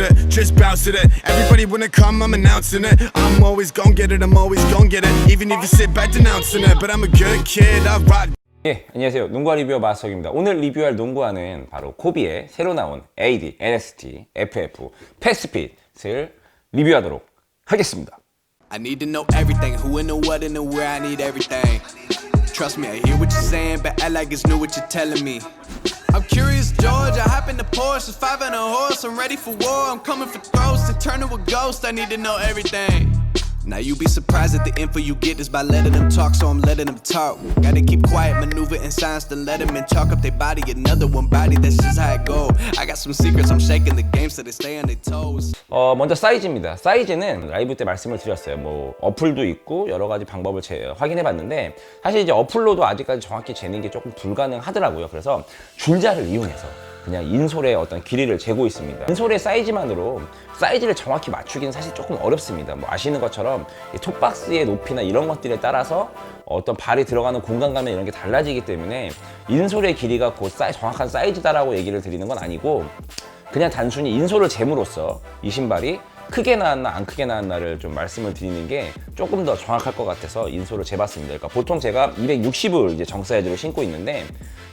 to the, just bounce to the. Everybody wanna come, I'm announcing it. I'm always gon' get it, I'm always gon' get it. Even if you sit back denouncing it, but I'm a good kid, I rock. 예, 안녕하세요. 농구와 리뷰어 마스터입니다. 오늘 리뷰할 농구화는 바로 코비의 새로 나온 AD, NXT, FF, 패스핏을 리뷰하도록 하겠습니다. I need to know everything, who and the what and the where I need everything. Trust me, I hear what you're saying, but act like it's new what you're telling me. I'm curious, George. I hop in the Porsche, five and a horse. I'm ready for war. I'm coming for throats to turn to a ghost. I need to know everything. Now you be surprised at the info you get is by letting them talk, so I'm letting them talk. Gotta keep quiet, maneuver in silence, then let them in chalk up their body. Another one body, that's just how it go. I got some secrets, I'm shaking the game so they stay on their toes. 어, 먼저 사이즈입니다. 사이즈는 라이브 때 말씀을 드렸어요. 뭐 어플도 있고 여러 가지 방법을 제, 확인해 봤는데 사실 이제 어플로도 아직까지 정확히 재는 게 조금 불가능하더라고요. 그래서 줄자를 이용해서 그냥 인솔의 어떤 길이를 재고 있습니다. 인솔의 사이즈만으로 사이즈를 정확히 맞추기는 사실 조금 어렵습니다. 뭐 아시는 것처럼 이 톱박스의 높이나 이런 것들에 따라서 어떤 발이 들어가는 공간감이나 이런 게 달라지기 때문에 인솔의 길이가 곧 사이, 정확한 사이즈다라고 얘기를 드리는 건 아니고 그냥 단순히 인솔을 재므로써 이 신발이 크게 나왔나 안 크게 나왔나를 좀 말씀을 드리는 게 조금 더 정확할 것 같아서 인솔을 재봤습니다. 그러니까 보통 제가 260을 이제 정 사이즈로 신고 있는데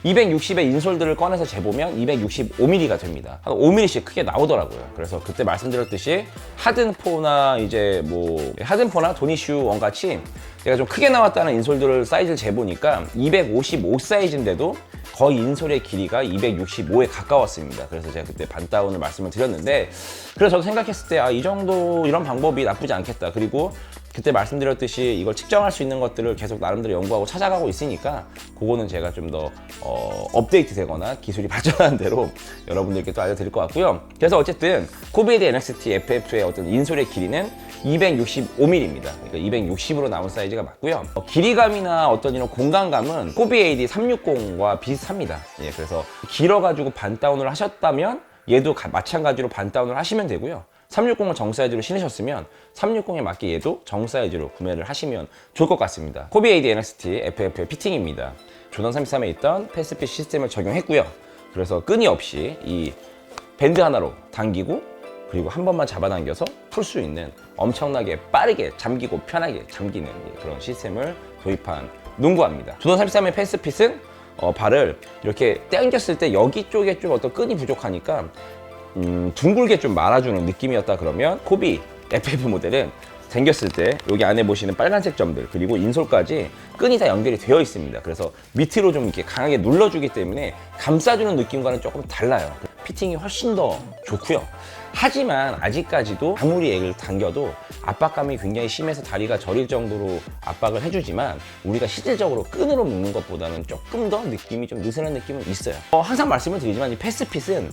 260의 인솔들을 꺼내서 재보면 265mm가 됩니다. 한 5mm씩 크게 나오더라고요. 그래서 그때 말씀드렸듯이 하든포나 이제 뭐 하든포나 도니슈 원 같이 제가 좀 크게 나왔다는 인솔들을 사이즈를 재보니까 255 사이즈인데도 거의 인솔의 길이가 265에 가까웠습니다. 그래서 제가 그때 반다운을 말씀을 드렸는데 그래서 저도 생각했을 때 아 이 이런 방법이 나쁘지 않겠다. 그리고 그때 말씀드렸듯이 이걸 측정할 수 있는 것들을 계속 나름대로 연구하고 찾아가고 있으니까 그거는 제가 좀 더 어, 업데이트 되거나 기술이 발전하는 대로 여러분들께 또 알려드릴 것 같고요. 그래서 어쨌든 코비드 NXT FF2의 어떤 인솔의 길이는 265mm입니다. 그러니까 260으로 나온 사이즈가 맞고요. 어, 길이감이나 어떤 이런 공간감은 코비 AD 360과 비슷합니다. 예, 그래서 길어가지고 반다운을 하셨다면 얘도 가- 마찬가지로 반다운을 하시면 되고요. 360을 정 사이즈로 신으셨으면 360에 맞게 얘도 정 사이즈로 구매를 하시면 좋을 것 같습니다. 코비 AD NXT FF의 피팅입니다. 조던 33에 있던 패스핏 시스템을 적용했고요. 그래서 끈이 없이 이 밴드 하나로 당기고 그리고 한 번만 잡아당겨서 풀 수 있는 엄청나게 빠르게 잠기고 편하게 잠기는 그런 시스템을 도입한 농구화입니다. 조던 33의 패스핏은 어, 발을 이렇게 당겼을 때 여기 쪽에 좀 어떤 끈이 부족하니까 음, 둥글게 좀 말아주는 느낌이었다 그러면 코비 FF 모델은 당겼을 때 여기 안에 보시는 빨간색 점들 그리고 인솔까지 끈이 다 연결이 되어 있습니다. 그래서 밑으로 좀 이렇게 강하게 눌러주기 때문에 감싸주는 느낌과는 조금 달라요. 피팅이 훨씬 더 좋고요. 하지만 아직까지도 아무리 애를 당겨도 압박감이 굉장히 심해서 다리가 저릴 정도로 압박을 해주지만 우리가 실질적으로 끈으로 묶는 것보다는 조금 더 느낌이 좀 느슨한 느낌은 있어요. 어, 항상 말씀을 드리지만 이 패스핏은 어,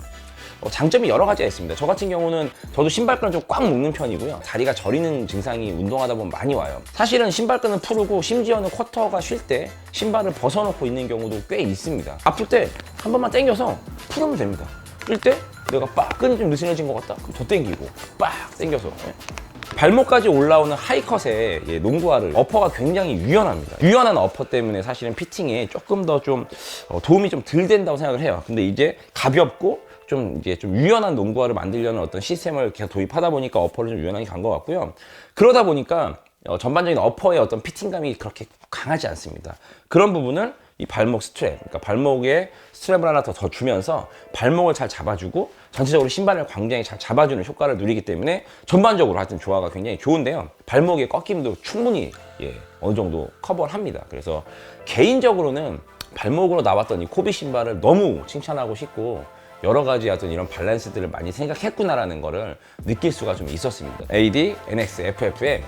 장점이 여러 가지가 있습니다. 저 같은 경우는 저도 신발끈을 좀 꽉 묶는 편이고요. 다리가 저리는 증상이 운동하다 보면 많이 와요. 사실은 신발끈을 풀고 심지어는 쿼터가 쉴 때 신발을 벗어놓고 있는 경우도 꽤 있습니다. 아플 때 한 번만 당겨서 풀으면 됩니다. 뛸 때 내가 빡 끈이 좀 느슨해진 것 같다? 그럼 더 당기고 빡 당겨서 예. 발목까지 올라오는 하이컷의 예, 농구화를 어퍼가 굉장히 유연합니다. 유연한 어퍼 때문에 사실은 피팅에 조금 더 좀 도움이 좀 덜 된다고 생각을 해요. 근데 이제 가볍고 좀 이제 좀 유연한 농구화를 만들려는 어떤 시스템을 계속 도입하다 보니까 어퍼를 좀 유연하게 간 것 같고요. 그러다 보니까 어, 전반적인 어퍼의 어떤 피팅감이 그렇게 강하지 않습니다. 그런 부분을 이 발목 스트랩, 그러니까 발목에 스트랩을 하나 더, 더 주면서 발목을 잘 잡아주고 전체적으로 신발을 굉장히 잘 잡아주는 효과를 누리기 때문에 전반적으로 하여튼 조화가 굉장히 좋은데요. 발목의 꺾임도 충분히 예, 어느 정도 커버를 합니다. 그래서 개인적으로는 발목으로 나왔던 이 코비 신발을 너무 칭찬하고 싶고 여러 가지 어떤 이런 밸런스들을 많이 생각했구나라는 거를 느낄 수가 좀 있었습니다. AD, NX, FF의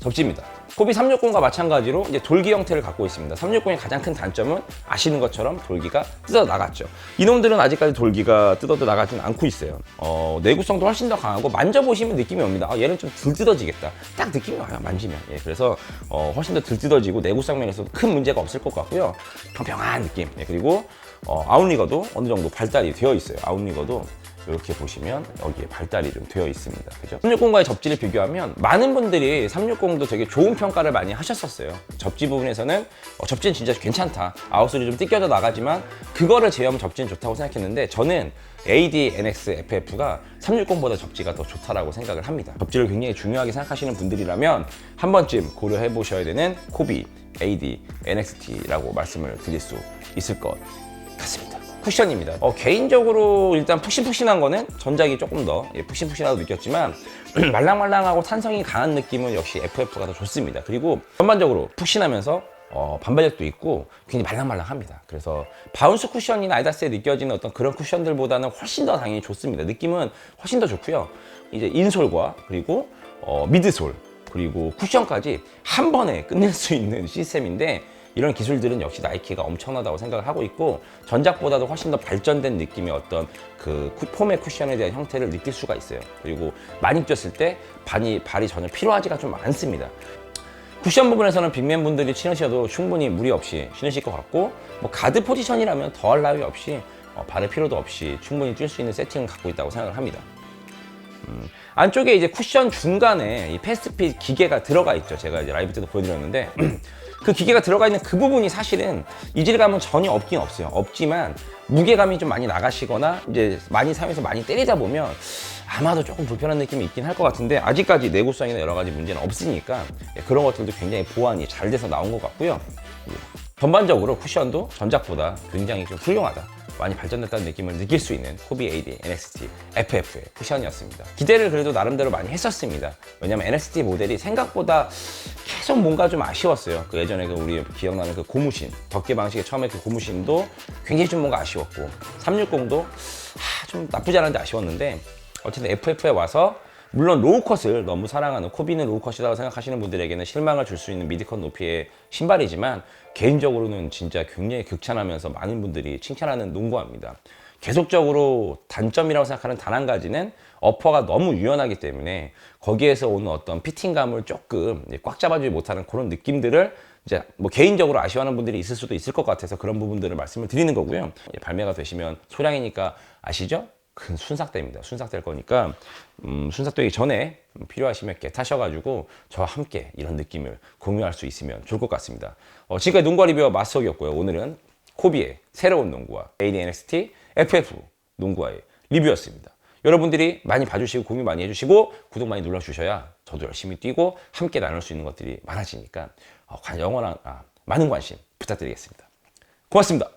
접지입니다. 코비 360과 마찬가지로 이제 돌기 형태를 갖고 있습니다. 360의 가장 큰 단점은 아시는 것처럼 돌기가 뜯어 나갔죠. 이놈들은 아직까지 돌기가 뜯어도 나가지는 않고 있어요. 어, 내구성도 훨씬 더 강하고 만져보시면 느낌이 옵니다. 아, 얘는 좀 덜 뜯어지겠다. 딱 느낌이 와요. 만지면. 예, 그래서 어, 훨씬 더 덜 뜯어지고 내구성 면에서도 큰 문제가 없을 것 같고요. 평평한 느낌. 예, 그리고 어, 아웃리거도 어느 정도 발달이 되어 있어요. 아웃리거도 이렇게 보시면 여기에 발달이 좀 되어 있습니다. 그죠? 360과의 접지를 비교하면 많은 분들이 360도 되게 좋은 평가를 많이 하셨었어요. 접지 부분에서는 어, 접지는 진짜 괜찮다. 아웃솔이 좀 뜯겨져 나가지만 그거를 제외하면 접지는 좋다고 생각했는데 저는 ADNXFF가 360보다 접지가 더 좋다라고 생각을 합니다. 접지를 굉장히 중요하게 생각하시는 분들이라면 한 번쯤 고려해 보셔야 되는 코비 ADNXT라고 말씀을 드릴 수 있을 것. 쿠션입니다. 어, 개인적으로 일단 푹신푹신한 거는 전작이 조금 더 예, 푹신푹신하다고 느꼈지만 말랑말랑하고 탄성이 강한 느낌은 역시 FF가 더 좋습니다. 그리고 전반적으로 푹신하면서 어, 반발력도 있고 굉장히 말랑말랑합니다. 그래서 바운스 쿠션이나 아이다스에 느껴지는 어떤 그런 쿠션들보다는 훨씬 더 당연히 좋습니다. 느낌은 훨씬 더 좋고요. 이제 인솔과 그리고 어, 미드솔 그리고 쿠션까지 한 번에 끝낼 수 있는 시스템인데 이런 기술들은 역시 나이키가 엄청나다고 생각을 하고 있고 전작보다도 훨씬 더 발전된 느낌의 어떤 그 쿠- 폼의 쿠션에 대한 형태를 느낄 수가 있어요. 그리고 많이 뛰었을 때 발이, 발이 전혀 필요하지가 좀 않습니다. 쿠션 부분에서는 빅맨 분들이 신으셔도 충분히 무리 없이 신으실 것 같고 뭐 가드 포지션이라면 더할 나위 없이 어, 발의 필요도 없이 충분히 뛸 수 있는 세팅을 갖고 있다고 생각을 합니다. 음, 안쪽에 이제 쿠션 중간에 이 패스트핏 기계가 들어가 있죠. 제가 이제 라이브 때도 보여드렸는데 그 기계가 들어가 있는 그 부분이 사실은 이질감은 전혀 없긴 없어요. 없지만 무게감이 좀 많이 나가시거나 이제 많이 사용해서 많이 때리다 보면 아마도 조금 불편한 느낌이 있긴 할 것 같은데 아직까지 내구성이나 여러 가지 문제는 없으니까 예, 그런 것들도 굉장히 보완이 잘 돼서 나온 것 같고요. 예. 전반적으로 쿠션도 전작보다 굉장히 좀 훌륭하다. 많이 발전됐다는 느낌을 느낄 수 있는 코비 AD NXT FF의 쿠션이었습니다. 기대를 그래도 나름대로 많이 했었습니다. 왜냐면 NXT 모델이 생각보다 계속 뭔가 좀 아쉬웠어요. 그 예전에 그 우리 기억나는 그 고무신, 덮개 방식의 처음에 그 고무신도 굉장히 좀 뭔가 아쉬웠고 360도 좀 나쁘지 않은데 아쉬웠는데 어쨌든 FF에 와서 물론 로우컷을 너무 사랑하는 코비는 로우컷이라고 생각하시는 분들에게는 실망을 줄 수 있는 미드컷 높이의 신발이지만 개인적으로는 진짜 굉장히 극찬하면서 많은 분들이 칭찬하는 농구화입니다. 계속적으로 단점이라고 생각하는 단 한 가지는 어퍼가 너무 유연하기 때문에 거기에서 오는 어떤 피팅감을 조금 꽉 잡아주지 못하는 그런 느낌들을 이제 뭐 개인적으로 아쉬워하는 분들이 있을 수도 있을 것 같아서 그런 부분들을 말씀을 드리는 거고요. 발매가 되시면 소량이니까 아시죠? 큰 순삭대입니다. 순삭될 거니까 음, 순삭되기 전에 필요하시면 이렇게 타셔가지고 저와 함께 이런 느낌을 공유할 수 있으면 좋을 것 같습니다. 어, 지금까지 농구와 리뷰어 마스터기였고요. 오늘은 코비의 새로운 농구와 ADNXT FF 농구와의 리뷰였습니다. 여러분들이 많이 봐주시고 공유 많이 해주시고 구독 많이 눌러주셔야 저도 열심히 뛰고 함께 나눌 수 있는 것들이 많아지니까 어, 관- 영원한 아, 많은 관심 부탁드리겠습니다. 고맙습니다.